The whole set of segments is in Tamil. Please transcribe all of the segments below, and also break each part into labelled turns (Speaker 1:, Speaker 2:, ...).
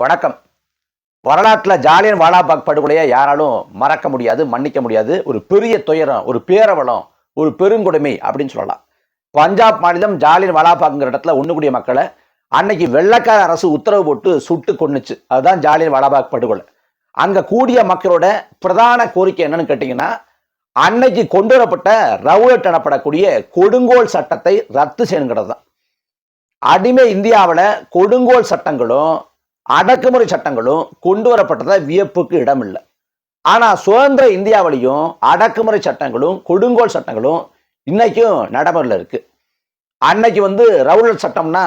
Speaker 1: வணக்கம். வரலாற்றில் ஜாலியன் வாலாபாக் படுகொலையை யாராலும் மறக்க முடியாது மன்னிக்க முடியாது. ஒரு பெரிய துயரம் ஒரு பேரவலம் ஒரு பெருங்கொடுமை அப்படின்னு சொல்லலாம். பஞ்சாப் மாநிலம் ஜாலியன் வாலாபாக்ங்கிற இடத்துல ஒண்ணுக்கூடிய மக்களை அன்னைக்கு வெள்ளக்கார அரசு உத்தரவு போட்டு சுட்டு கொன்னுச்சு. அதுதான் ஜாலியன் வாலாபாக் படுகொலை. அங்கே கூடிய மக்களோட பிரதான கோரிக்கை என்னன்னு கேட்டிங்கன்னா அன்னைக்கு கொண்டு வரப்பட்ட ரவுலட் எனப்படக்கூடிய கொடுங்கோல் சட்டத்தை ரத்து செய்யணுங்கிறது தான் அடிமை இந்தியாவில் கொடுங்கோல் சட்டங்களும் அடக்குமுறை சட்டங்களும் கொண்டு வரப்பட்டதை வியப்புக்கு இடமில்லை. ஆனால் சுதந்திர இந்தியாவிலையும் அடக்குமுறை சட்டங்களும் கொடுங்கோல் சட்டங்களும் இன்னைக்கும் நடைமுறையில் இருக்கு. அன்னைக்கு வந்து ரவுலட் சட்டம்னா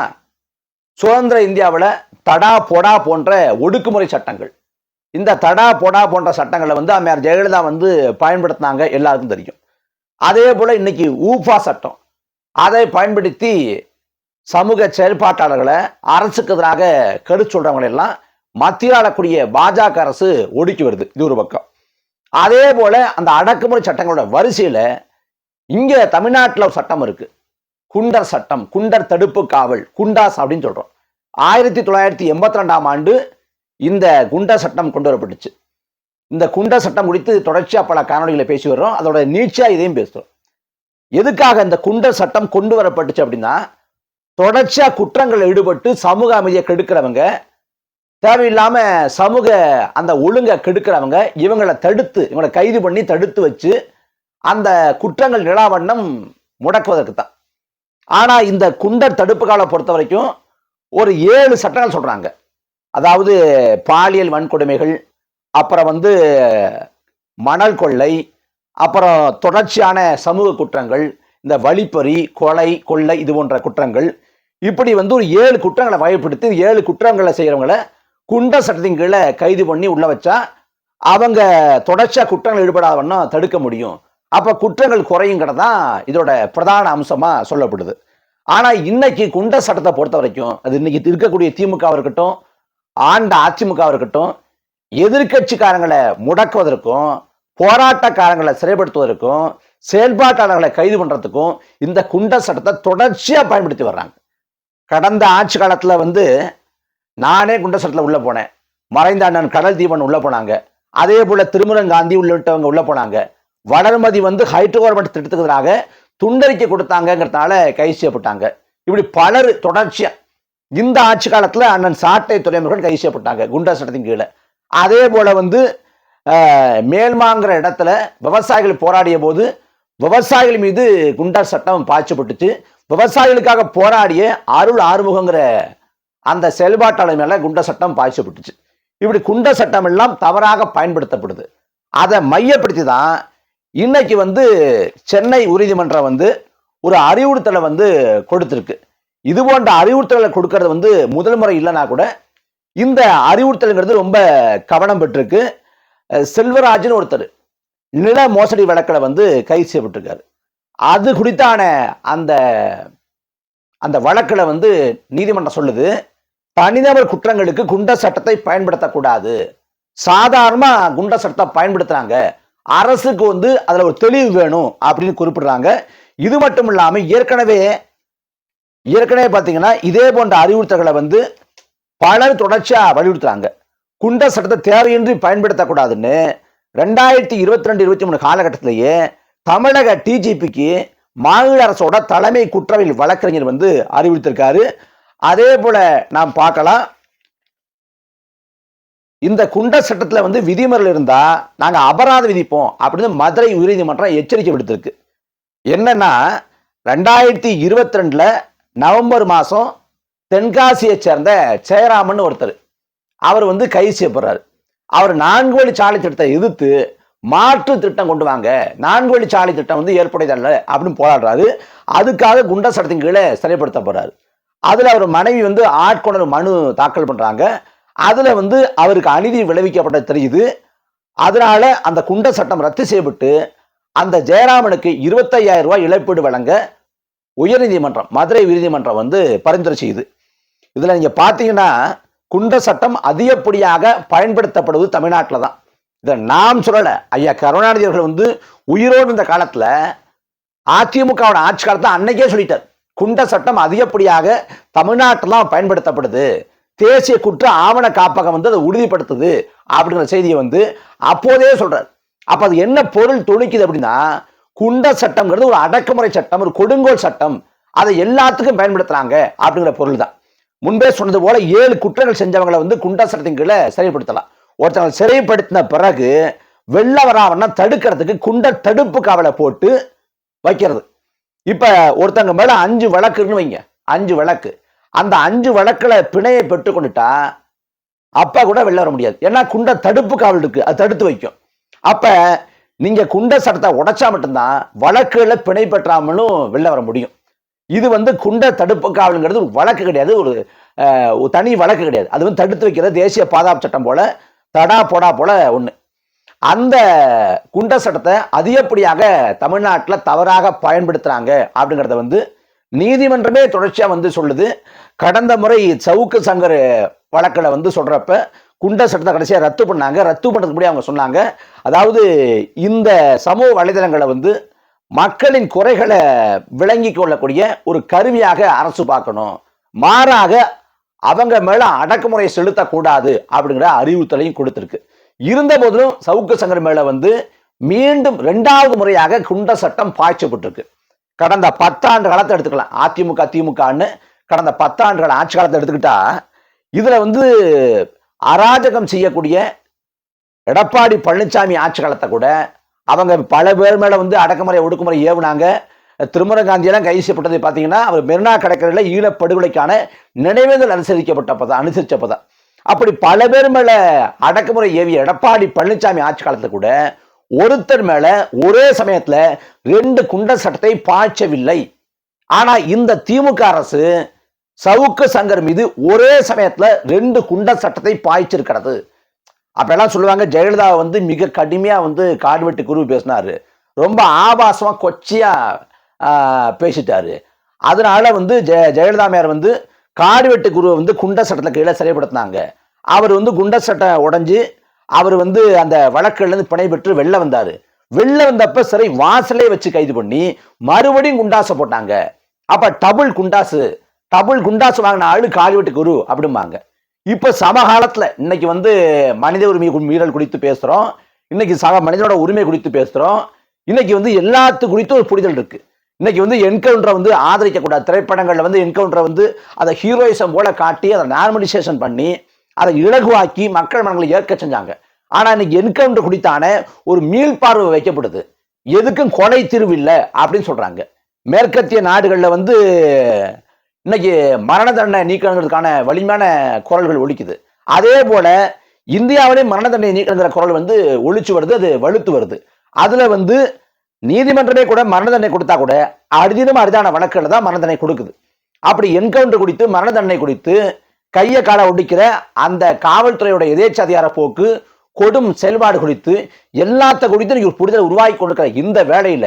Speaker 1: சுதந்திர இந்தியாவில் தடா பொடா போன்ற ஒடுக்குமுறை சட்டங்கள். இந்த தடா பொடா போன்ற சட்டங்களை வந்து அம்மையார் ஜெயலலிதா வந்து பயன்படுத்தினாங்க எல்லாருக்கும் தெரியும். அதே போல் இன்னைக்கு ஊஃபா சட்டம். அதை பயன்படுத்தி சமூக செயல்பாட்டாளர்களை அரசுக்கு எதிராக கெடு சொல்றவங்களை எல்லாம் மத்தியில் ஆளக்கூடிய பாஜக அரசு ஒடுக்கி வருது இது ஒரு பக்கம். அதே போல அந்த அடக்குமுறை சட்டங்களோட வரிசையில இங்க தமிழ்நாட்டில் ஒரு சட்டம் இருக்கு. குண்டர் சட்டம் குண்டர் தடுப்பு காவல் குண்டாஸ் அப்படின்னு சொல்றோம். ஆயிரத்தி தொள்ளாயிரத்தி எண்பத்தி ரெண்டாம் ஆண்டு இந்த குண்டர் சட்டம் கொண்டு வரப்பட்டுச்சு. இந்த குண்டர் சட்டம் குறித்து தொடர்ச்சியாக பல காணொலிகளை பேசி வர்றோம். அதோட நீட்சியா இதையும் பேசுகிறோம் எதுக்காக இந்த குண்டர் சட்டம் கொண்டு வரப்பட்டுச்சு அப்படின்னா தொடர்ச்சியாக குற்றங்களில் ஈடுபட்டு சமூக அமைதியை கெடுக்கிறவங்க தேவையில்லாமல் சமூக அந்த ஒழுங்கை கெடுக்கிறவங்க இவங்களை தடுத்து இவங்களை கைது பண்ணி தடுத்து வச்சு அந்த குற்றங்கள் நிலாவண்ணம் முடக்குவதற்கு தான். ஆனால் இந்த குண்டர் தடுப்பு காலை பொறுத்த வரைக்கும் ஒரு ஏழு சட்டங்கள் சொல்கிறாங்க அதாவது பாலியல் வன்கொடுமைகள் அப்புறம் வந்து மணல் கொள்ளை அப்புறம் தொடர்ச்சியான சமூக குற்றங்கள் இந்த வழிப்பறி கொலை கொள்ளை இது போன்ற குற்றங்கள் இப்படி வந்து ஒரு ஏழு குற்றங்களை வகைப்படுத்தி ஏழு குற்றங்களை செய்கிறவங்கள குண்ட சட்டத்தின் கீழே கைது பண்ணி உள்ள வச்சா அவங்க தொடர்ச்சியாக குற்றங்கள் ஈடுபடாதவண்ணம் தடுக்க முடியும். அப்போ குற்றங்கள் குறையுங்கிறது தான் இதோட பிரதான அம்சமாக சொல்லப்படுது. ஆனால் இன்னைக்கு குண்ட சட்டத்தை பொறுத்த வரைக்கும் அது இன்னைக்கு இருக்கக்கூடிய திமுக இருக்கட்டும் ஆண்ட அதிமுக இருக்கட்டும் எதிர்கட்சிக்காரங்களை முடக்குவதற்கும் போராட்டக்காரங்களை சிறைப்படுத்துவதற்கும் செயல்பாட்டாளர்களை கைது பண்ணுறதுக்கும் இந்த குண்ட சட்டத்தை தொடர்ச்சியாக பயன்படுத்தி வர்றாங்க. கடந்த ஆட்சி காலத்தில் வந்து நானே குண்ட சட்டத்தில் போனேன். மறைந்த அண்ணன் கடல் தீபன் உள்ளே போனாங்க. அதே போல் திருமுருகன் காந்தி உள்ளிட்டவங்க உள்ளே போனாங்க. வளர்மதி வந்து ஹைட்ரோ கவர்மெண்ட் திட்டத்துக்கு எதிராக துண்டறிக்கை கொடுத்தாங்கிறதுனால கைது செய்யப்பட்டாங்க. இப்படி பலர் தொடர்ச்சியாக இந்த ஆட்சி காலத்தில் அண்ணன் சாட்டை துறைமுகர்கள் கைது செய்யப்பட்டாங்க குண்டா சட்டத்தின் கீழே. அதே போல் வந்து மேல்மாங்கிற இடத்துல விவசாயிகள் போராடிய போது விவசாயிகள் மீது குண்டர் சட்டம் பாய்ச்சப்பட்டுச்சு. விவசாயிகளுக்காக போராடிய அருள் ஆறுமுகங்கிற அந்த செயல்பாட்டாளர் மேல குண்ட சட்டம் பாய்ச்சப்பட்டுச்சு. இப்படி குண்ட சட்டம் எல்லாம் தவறாக பயன்படுத்தப்படுது. அதை மையப்படுத்தி தான் இன்னைக்கு வந்து சென்னை உறுதிமன்றம் வந்து ஒரு அறிவுறுத்தலை வந்து கொடுத்துருக்கு. இது போன்ற அறிவுறுத்தலை கொடுக்கறது வந்து முதல் முறை இல்லைனா கூட இந்த அறிவுறுத்தலுங்கிறது ரொம்ப கவனம் பெற்றிருக்கு. செல்வராஜன் ஒருத்தர் நில மோசடி வழக்கில் வந்து கைது செய்யப்பட்டிருக்காரு. அது குறித்தான அந்த அந்த வழக்கில் வந்து நீதிமன்றம் சொல்லுது தனிநபர் குற்றங்களுக்கு குண்ட சட்டத்தை பயன்படுத்தக்கூடாது. சாதாரணமா குண்ட சட்டத்தை பயன்படுத்துறாங்க. அரசுக்கு வந்து அதில் ஒரு தெளிவு வேணும் அப்படின்னு குறிப்பிடுறாங்க. இது மட்டும் இல்லாமல் ஏற்கனவே ஏற்கனவே பார்த்தீங்கன்னா இதே போன்ற அறிவுறுத்தல்களை வந்து பலர் தொடர்ச்சியாக வலியுறுத்துறாங்க. குண்ட சட்டத்தை தேவையின்றி பயன்படுத்தக்கூடாதுன்னு ரெண்டாயிரத்தி இருபத்தி ரெண்டு இருபத்தி மூணு காலகட்டத்திலேயே தமிழக டிஜிபிக்கு மாநில அரசோட தலைமை குற்றவியல் வழக்கறிஞர் வந்து அறிவுறுத்திருக்காரு. அதே போல நாம் பார்க்கலாம். இந்த குண்ட சட்டத்தில் வந்து விதிமுறைகள் இருந்தா நாங்கள் அபராதம் விதிப்போம் அப்படின்னு மதுரை உயர்நீதிமன்றம் எச்சரிக்கை விடுத்திருக்கு. என்னன்னா ரெண்டாயிரத்தி இருபத்தி ரெண்டுல நவம்பர் மாதம் தென்காசியை சேர்ந்த ஜெயராமன் ஒருத்தர். அவர் வந்து கைது செய்யப்படுறாரு. அவர் நான்கு வழி சாலை திட்டத்தை எதிர்த்து மாற்று திட்டம் கொண்டு வாங்க. நான்கு வழி சாலை திட்டம் வந்து ஏற்புடையதல்ல அப்படின்னு போராடுறாரு. அதுக்காக குண்ட சட்டத்தின் கீழே சிறைப்படுத்த போறாரு. அதில் அவர் மனைவி வந்து ஆட்கொணர் மனு தாக்கல் பண்ணுறாங்க அதில் வந்து அவருக்கு அநீதி விளைவிக்கப்பட்ட தெரியுது. அதனால அந்த குண்ட சட்டம் ரத்து செய்யப்பட்டு அந்த ஜெயராமனுக்கு இருபத்தையாயிரம் ரூபாய் இழப்பீடு வழங்க உயர்நீதிமன்றம் மதுரை உயர்நீதிமன்றம் வந்து பரிந்துரை செய்யுது. இதில் நீங்கள் பார்த்தீங்கன்னா குண்ட சட்டம் அதிகப்படியாக பயன்படுத்தப்படுவது தமிழ்நாட்டில் தான் இதை நாம் சொல்லலை. ஐயா கருணாநிதி அவர்கள் வந்து உயிரோடு இருந்த காலத்தில் அதிமுகவோட ஆட்சி காலத்தை அன்னைக்கே சொல்லிட்டார். குண்ட சட்டம் அதிகப்படியாக தமிழ்நாட்டில் பயன்படுத்தப்படுது. தேசிய குற்ற ஆவண காப்பகம் வந்து அதை உறுதிப்படுத்துது அப்படிங்கிற செய்தியை வந்து அப்போதே சொல்கிறார் அப்போ அது என்ன பொருள் துணிக்குது அப்படின்னா குண்ட சட்டம்ங்கிறது ஒரு அடக்குமுறை சட்டம் ஒரு கொடுங்கோல் சட்டம். அதை எல்லாத்துக்கும் பயன்படுத்துறாங்க அப்படிங்கிற பொருள் தான் முன்பே சொன்னது போல ஏழு குற்றங்கள் செஞ்சவங்களை வந்து குண்டாசனத்தின் கீழே சிறைப்படுத்தலாம். ஒருத்தவங்க சிறைப்படுத்தின பிறகு வெளில வராமன்னா தடுக்கிறதுக்கு குண்ட தடுப்பு காவலை போட்டு வைக்கிறது. இப்போ ஒருத்தங்க மேலே அஞ்சு வழக்குன்னு வைங்க. அஞ்சு வழக்கு. அந்த அஞ்சு வழக்கில் பிணையை பெற்று கொண்டுட்டா அப்பா கூட வெளில வர முடியாது. ஏன்னா குண்ட தடுப்பு காவல் இருக்கு. அது தடுத்து வைக்கும். அப்போ நீங்கள் குண்ட சட்டத்தை உடைச்சா மட்டும்தான் வழக்குல பிணை பெற்றாமலும் வெளில வர முடியும். இது வந்து குண்ட தடுப்பு காவலுங்கிறது ஒரு வழக்கு கிடையாது ஒரு தனி வழக்கு கிடையாது. அது வந்து தடுத்து வைக்கிற தேசிய பாதுகாப்பு சட்டம் போல தடா போடா போல ஒன்று அந்த குண்ட சட்டத்தை அதிகப்படியாக தமிழ்நாட்டில் தவறாக பயன்படுத்துகிறாங்க அப்படிங்கிறத வந்து நீதிமன்றமே தொடர்ச்சியாக வந்து சொல்லுது. கடந்த முறை சவுக்கு சங்கர் வழக்கில் வந்து சொல்கிறப்ப குண்ட சட்டத்தை கடைசியாக ரத்து பண்ணாங்க. ரத்து பண்ணுறதுக்கு முன்னாடி அவங்க சொன்னாங்க. அதாவது இந்த சமூக வலைதளங்களை வந்து மக்களின் குறைகளை விளங்கி கொள்ளக்கூடிய ஒரு கருவியாக அரசு பார்க்கணும். மாறாக அவங்க மேல அடக்குமுறை செலுத்தக்கூடாது அப்படிங்கிற அறிவுறுத்தலையும் கொடுத்துருக்கு. இருந்த போதிலும் சவுக்கு சங்கர் மேல வந்து மீண்டும் ரெண்டாவது முறையாக குண்ட சட்டம் பாய்ச்சப்பட்டிருக்கு. கடந்த பத்தாண்டு காலத்தை எடுத்துக்கலாம். அதிமுக திமுகன்னு கடந்த பத்தாண்டு கால ஆட்சி காலத்தை எடுத்துக்கிட்டா இதுல வந்து அராஜகம் செய்யக்கூடிய எடப்பாடி பழனிசாமி ஆட்சி காலத்தை கூட அவங்க பல பேர் மேலே வந்து அடக்குமுறை ஒடுக்குமுறை ஏவுனாங்க. திருமுருகன் காந்தியெல்லாம் கைது செய்யப்பட்டதை பார்த்தீங்கன்னா அவர் மெரினா கடற்கரையில் ஈழப்படுகொலைக்கான நினைவேந்தல் அனுசரிக்கப்பட்டப்பதான் அனுசரிச்சப்பதான். அப்படி பல பேர் மேலே அடக்குமுறை ஏவிய எடப்பாடி பழனிசாமி ஆட்சி காலத்தில் கூட ஒருத்தர் மேல ஒரே சமயத்துல ரெண்டு குண்ட சட்டத்தை பாய்ச்சவில்லை. ஆனா இந்த திமுக அரசு சவுக்கு சங்கர் மீது ஒரே சமயத்துல ரெண்டு குண்ட சட்டத்தை பாய்ச்சிருக்கிறது. அப்பெல்லாம் சொல்லுவாங்க ஜெயலலிதா வந்து மிக கடுமையாக வந்து காடுவெட்டு குரு பேசினார். ரொம்ப ஆபாசமாக கொச்சையாக பேசிட்டார் பேசிட்டாரு. அதனால வந்து ஜெய ஜெயலலிதா மேயர் வந்து காடுவெட்டு குருவை வந்து குண்ட சட்டத்தில் கீழே சிறைப்படுத்தினாங்க அவர் வந்து குண்ட சட்டம் உடஞ்சி அவர் வந்து அந்த வழக்கிலேருந்து பிணை பெற்று வெளில வந்தார். வெளில வந்தப்ப சிறை வாசலே வச்சு கைது பண்ணி மறுபடியும் குண்டாசை போட்டாங்க. அப்போ டபுள் குண்டாசு டபுள் குண்டாசு வாங்கின ஆளு காடுவெட்டு குரு அப்படிம்பாங்க. இப்போ சமகாலத்தில் இன்னைக்கு வந்து மனித உரிமை மீறல் குறித்து பேசுகிறோம் இன்னைக்கு சக மனிதனோட உரிமை குறித்து பேசுகிறோம் இன்னைக்கு வந்து எல்லாத்து குறித்தும் ஒரு புரிதல் இருக்கு. இன்னைக்கு வந்து என்கவுண்டரை வந்து ஆதரிக்கக்கூடாது. திரைப்படங்களில் வந்து என்கவுண்டரை வந்து அதை ஹீரோயிசம் போல காட்டி அதை நார்மலைசேஷன் பண்ணி அதை இலகுவாக்கி மக்கள் மனங்களை ஏற்க செஞ்சாங்க. ஆனால் இன்னைக்கு என்கவுண்டர் குறித்தான ஒரு மீள்பார்வை வைக்கப்படுது. எதுக்கும் கொலை தீர்வு இல்லை அப்படின்னு சொல்கிறாங்க மேற்கத்திய நாடுகளில் வந்து இன்னைக்கு மரண தண்டனை நீக்கணுங்கிறதுக்கான வலிமையான குரல்கள் ஒழிக்குது அதே போல இந்தியாவிலே மரண தண்டனை நீக்கணுங்கிற குரல் வந்து ஒழிச்சு வருது அது வலுத்து வருது. அதுல வந்து நீதிமன்றமே கூட மரண தண்டனை கொடுத்தா கூட அரிதினம் அரிதான வழக்குகள் தான் மரண தண்டனை கொடுக்குது. அப்படி என்கவுண்டர் குறித்து மரண தண்டனை குறித்து கையை காலை ஒடிக்கிற அந்த காவல்துறையோட எதேச்சதிகார போக்கு கொடும் செயல்பாடு குறித்து எல்லாத்த குறித்து நீங்க ஒரு புரிதல் உருவாக்கி கொண்டிருக்கிற இந்த வேளையில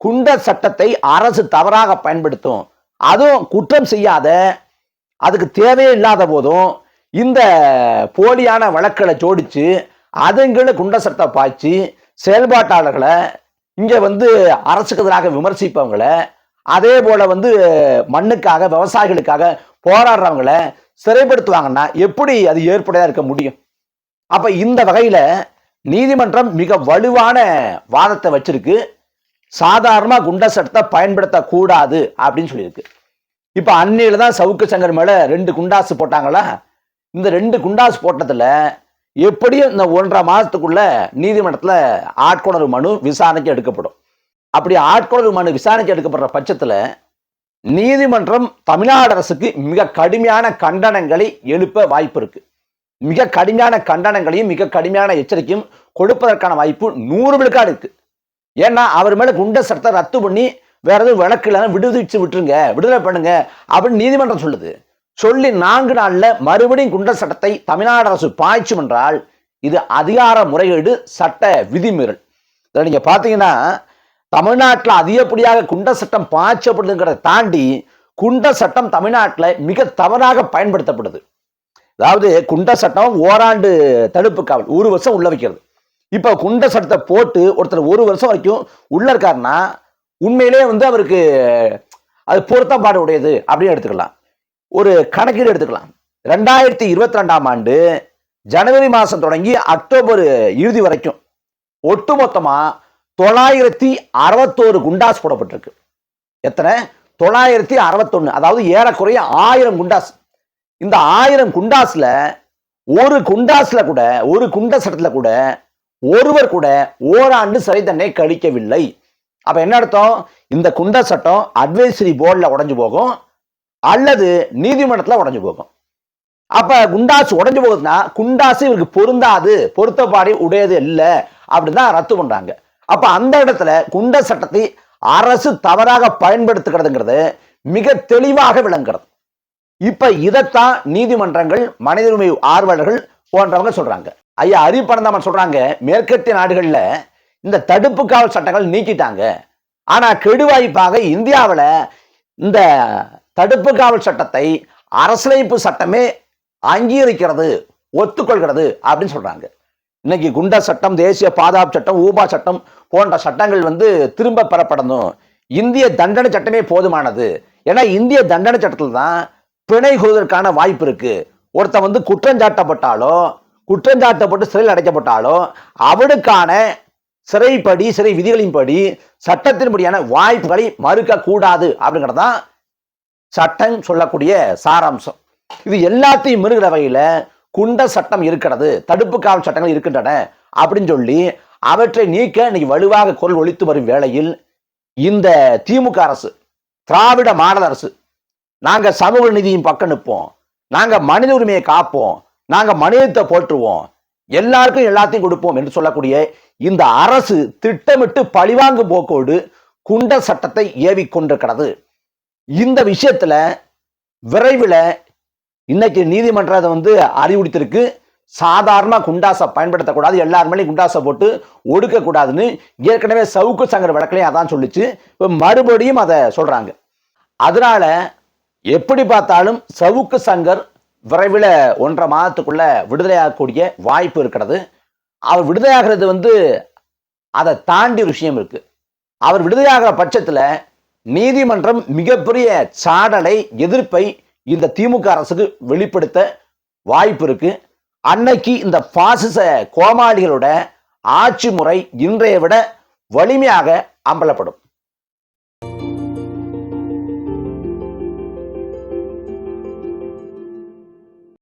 Speaker 1: குண்ட சட்டத்தை அரசு தவறாக பயன்படுத்தும் அதுவும் குற்றம் செய்யாத அதுக்கு தேவையே இல்லாத போதும் இந்த போலியான வழக்களை ஜோடிச்சு அதுங்களை குண்ட பாய்ச்சி செயல்பாட்டாளர்களை இங்கே வந்து அரசுக்கு எதிராக விமர்சிப்பவங்களை அதே போல் வந்து மண்ணுக்காக விவசாயிகளுக்காக போராடுறவங்கள சிறைப்படுத்துவாங்கன்னா எப்படி அது ஏற்படையாக இருக்க முடியும்? அப்போ இந்த வகையில் நீதிமன்றம் மிக வலுவான வாதத்தை வச்சிருக்கு. சாதாரணமாக குண்டா சட்டத்தை பயன்படுத்தக்கூடாது அப்படின்னு சொல்லியிருக்கு. இப்போ அன்னையில் தான் சவுக்கு சங்கர் மேலே ரெண்டு குண்டாசு போட்டாங்களா? இந்த ரெண்டு குண்டாசு போட்டதில் எப்படியும் இந்த ஒன்றரை மாதத்துக்குள்ள நீதிமன்றத்தில் ஆட்கொணர்வு மனு விசாரணைக்கு எடுக்கப்படும். அப்படி ஆட்கொணர்வு மனு விசாரணைக்கு எடுக்கப்படுற பட்சத்தில் நீதிமன்றம் தமிழ்நாடு அரசுக்கு மிக கடுமையான கண்டனங்களை எழுப்ப வாய்ப்பு இருக்கு. மிக கடுமையான கண்டனங்களையும் மிக கடுமையான எச்சரிக்கையும் கொடுப்பதற்கான வாய்ப்பு நூறு விழுக்காடு இருக்குது ஏன்னா அவர் மேலே குண்ட சட்டத்தை ரத்து பண்ணி வேற எதுவும் விளக்கு இல்லைன்னா விடுவிச்சு விட்டுருங்க விடுதலை பண்ணுங்க அப்படின்னு நீதிமன்றம் சொல்லுது. சொல்லி நான்கு நாளில் மறுபடியும் குண்ட சட்டத்தை தமிழ்நாடு அரசு பாய்ச்சும் என்றால் இது அதிகார முறைகேடு சட்ட விதிமீறல். இதில் நீங்கள் பார்த்தீங்கன்னா தமிழ்நாட்டில் அதிகப்படியாக குண்ட சட்டம் பாய்ச்சப்படுதுங்கிறத தாண்டி குண்ட சட்டம் தமிழ்நாட்டில் மிக தவறாக பயன்படுத்தப்படுது. அதாவது குண்ட சட்டம் ஓராண்டு தடுப்பு காவல் ஒரு வருஷம் உள்ள வைக்கிறது. இப்போ குண்ட சட்டத்தை போட்டு ஒருத்தர் ஒரு வருஷம் வரைக்கும் உள்ள இருக்காருன்னா உண்மையிலே வந்து அவருக்கு அது பொருத்தப்பாடு உடையது அப்படின்னு எடுத்துக்கலாம். ஒரு கணக்கீடு எடுத்துக்கலாம். ரெண்டாயிரத்தி இருபத்தி ரெண்டாம் ஆண்டு ஜனவரி மாதம் தொடங்கி அக்டோபர் இறுதி வரைக்கும் ஒட்டுமொத்தமா தொள்ளாயிரத்தி அறுபத்தோரு குண்டாஸ் போடப்பட்டிருக்கு. எத்தனை? தொள்ளாயிரத்தி அறுபத்தொன்று அதாவது ஏறக்குறைய ஆயிரம் குண்டாஸ். இந்த ஆயிரம் குண்டாஸில் ஒரு குண்டாஸில் கூட ஒரு குண்ட சட்டத்தில் கூட ஒருவர் கூட ஓராண்டு சிறை தண்டனை கழிக்கவில்லை. அப்ப என்ன அர்த்தம்? இந்த குண்ட சட்டம் அட்வைசரி போர்டில் உடஞ்சு போகும் அல்லது நீதிமன்றத்தில் உடஞ்சு போகும். அப்ப குண்டாசு உடஞ்சு போகுதுன்னா குண்டாசு இவருக்கு பொருந்தாது பொருத்தப்பாடி உடையது இல்லை அப்படிதான் ரத்து பண்றாங்க. அப்ப அந்த இடத்துல குண்ட சட்டத்தை அரசு தவறாக பயன்படுத்துகிறதுங்கிறது மிக தெளிவாக விளங்குறது இப்ப இதைத்தான் நீதிமன்றங்கள் மனித உரிமை ஆர்வலர்கள் போன்றவங்க சொல்றாங்க. ஐயா அறிவிப்பனந்தாமன் சொல்றாங்க மேற்கத்திய நாடுகளில் இந்த தடுப்பு காவல் சட்டங்கள் நீக்கிட்டாங்க. ஆனால் கெடுவாய்ப்பாக இந்தியாவில் இந்த தடுப்பு காவல் சட்டத்தை அரசியலமைப்பு சட்டமே அங்கீகரிக்கிறது ஒத்துக்கொள்கிறது அப்படின்னு சொல்றாங்க. இன்னைக்கு குண்டா சட்டம் தேசிய பாதுகாப்பு சட்டம் ஊபா சட்டம் போன்ற சட்டங்கள் வந்து திரும்ப பெறப்படணும். இந்திய தண்டனை சட்டமே போதுமானது. ஏன்னா இந்திய தண்டனை சட்டத்தில் தான் பிணை கொள்வதற்கான வாய்ப்பு இருக்கு. ஒருத்தன் வந்து குற்றஞ்சாட்டப்பட்டாலும் குற்றஞ்சாட்டப்பட்டு சிறையில் அடைக்கப்பட்டாலும் அவனுக்கான சிறைப்படி சிறை விதிகளின்படி சட்டத்தின்படியான வாய்ப்புகளை மறுக்க கூடாது அப்படிங்கிறது தான் சட்டம் சொல்லக்கூடிய சாராம்சம். இது எல்லாத்தையும் மிருகிற வகையில் குண்ட சட்டம் இருக்கிறது தடுப்பு காவல் சட்டங்கள் இருக்கின்றன அப்படின்னு சொல்லி அவற்றை நீக்க இன்னைக்கு வலுவாக குரல் ஒழித்து வரும் வேளையில் இந்த திமுக அரசு திராவிட மாடல் அரசு நாங்கள் சமூக நிதியின் பக்கம் நிற்போம் நாங்கள் மனித உரிமையை காப்போம் நாங்க மனிதத்தை போற்றுவோம். எல்லாருக்கும் எல்லாத்தையும் கொடுப்போம் என்று சொல்லக்கூடிய இந்த அரசு திட்டமிட்டு பழிவாங்கு போக்கோடு குண்ட சட்டத்தை ஏவி கொண்டிருக்கிறது. இந்த விஷயத்துல விரைவில் இன்னைக்கு நீதிமன்றத்தை வந்து அறிவுறுத்திருக்கு சாதாரண குண்டாசை பயன்படுத்தக்கூடாது எல்லாருமே குண்டாசை போட்டு ஒடுக்கக்கூடாதுன்னு ஏற்கனவே சவுக்கு சங்கர் வழக்கிலையும் அதான் சொல்லிச்சு. இப்போ மறுபடியும் அதை சொல்றாங்க. அதனால எப்படி பார்த்தாலும் சவுக்கு சங்கர் விரைவில் ஒன்றரை மாதத்துக்குள்ள விடுதலையாகக்கூடிய வாய்ப்பு இருக்கிறது. அவர் விடுதலையாகிறது வந்து அதை தாண்டி ஒரு விஷயம் இருக்கு. அவர் விடுதலையாகிற பட்சத்தில் நீதிமன்றம் மிகப்பெரிய சாடலை எதிர்ப்பை இந்த திமுக அரசுக்கு வெளிப்படுத்த வாய்ப்பு இருக்கு. அன்னைக்கு இந்த பாசிச கோமாளிகளோட ஆட்சி முறை இன்றைய விட வலிமையாக அம்பலப்படும்.